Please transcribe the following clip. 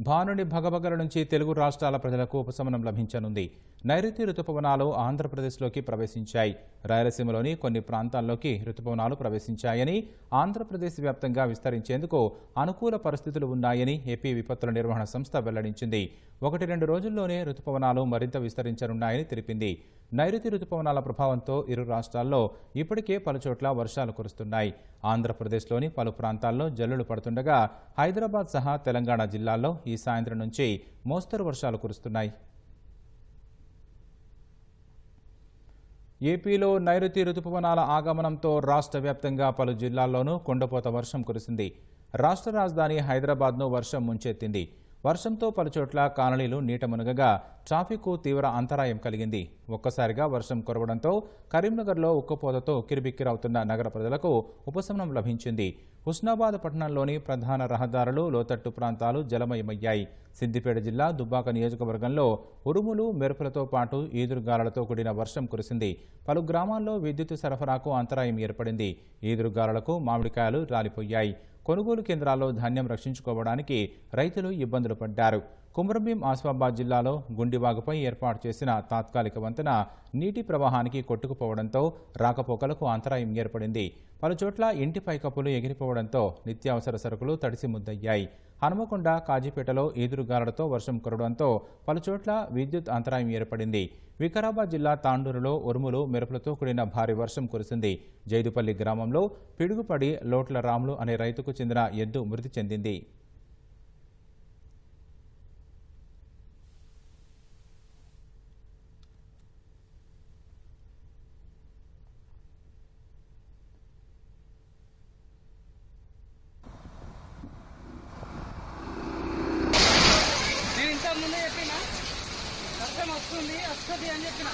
భానుని భగభగల నుంచి తెలుగు రాష్ట్రాల ప్రజలకు ఉపశమనం లభించనుంది. నైరుతి రుతుపవనాలు ఆంధ్రప్రదేశ్లోకి ప్రవేశించాయి. రాయలసీమలోని కొన్ని ప్రాంతాల్లోకి రుతుపవనాలు ప్రవేశించాయని ఆంధ్రప్రదేశ్ వ్యాప్తంగా విస్తరించేందుకు అనుకూల పరిస్థితులు ఉన్నాయని ఏపీ విపత్తుల నిర్వహణ సంస్థ వెల్లడించింది. ఒకటి రెండు రోజుల్లోనే రుతుపవనాలు మరింత విస్తరించనున్నాయని తెలిపింది. నైరుతి రుతుపవనాల ప్రభావంతో ఇరు రాష్ట్రాల్లో ఇప్పటికే పలుచోట్ల వర్షాలు కురుస్తున్నాయి. ఆంధ్రప్రదేశ్లోని పలు ప్రాంతాల్లో జల్లులు పడుతుండగా హైదరాబాద్ సహా తెలంగాణ జిల్లాల్లో ఈ సాయంత్రం నుంచి మోస్తరు వర్షాలు కురుస్తున్నాయి. ఏపీలో నైరుతి రుతుపవనాల ఆగమనంతో రాష్ట్ర వ్యాప్తంగా పలు జిల్లాల్లోనూ కొండపోత వర్షం కురిసింది. రాష్ట్ర రాజధాని హైదరాబాద్ను వర్షం ముంచెత్తింది. వర్షంతో పలుచోట్ల కాలనీలు నీట మునగగా ట్రాఫిక్కు తీవ్ర అంతరాయం కలిగింది. ఒక్కసారిగా వర్షం కురవడంతో కరీంనగర్లో ఉక్కపోతతో కిరిబిక్కిరవుతున్న నగర ప్రజలకు ఉపశమనం లభించింది. హుస్నాబాద్ పట్టణంలోని ప్రధాన రహదారులు లోతట్టు ప్రాంతాలు జలమయమయ్యాయి. సిద్దిపేట జిల్లా దుబ్బాక నియోజకవర్గంలో ఉరుములు మెరుపులతో పాటు ఈదురుగాలతో కూడిన వర్షం కురిసింది. పలు గ్రామాల్లో విద్యుత్ సరఫరాకు అంతరాయం ఏర్పడింది. ఈదురుగాలులకు మామిడికాయలు రాలిపోయాయి. కొనుగోలు కేంద్రాల్లో ధాన్యం రక్షించుకోవడానికి రైతులు ఇబ్బందులు పడ్డారు. కుమ్రంభీం ఆసిఫాబాద్ జిల్లాలో గుండివాగుపై ఏర్పాటు చేసిన తాత్కాలిక వంతెన నీటి ప్రవాహానికి కొట్టుకుపోవడంతో రాకపోకలకు అంతరాయం ఏర్పడింది. పలుచోట్ల ఇంటి పైకప్పులు ఎగిరిపోవడంతో నిత్యావసర సరుకులు తడిసి ముద్దయ్యాయి హనుమకొండ కాజీపేటలో ఈదురుగాలులతో వర్షం కురవడంతో పలుచోట్ల విద్యుత్ అంతరాయం ఏర్పడింది. వికారాబాద్ జిల్లా తాండూరులో ఉరుములు మెరుపులతో కూడిన భారీ వర్షం కురిసింది. జైదుపల్లి గ్రామంలో పిడుగుపడి లోట్ల రాములు అనే రైతుకు చెందిన ఎద్దు మృతి చెందింది. వస్తుంది. వస్తుంది అని చెప్పిన.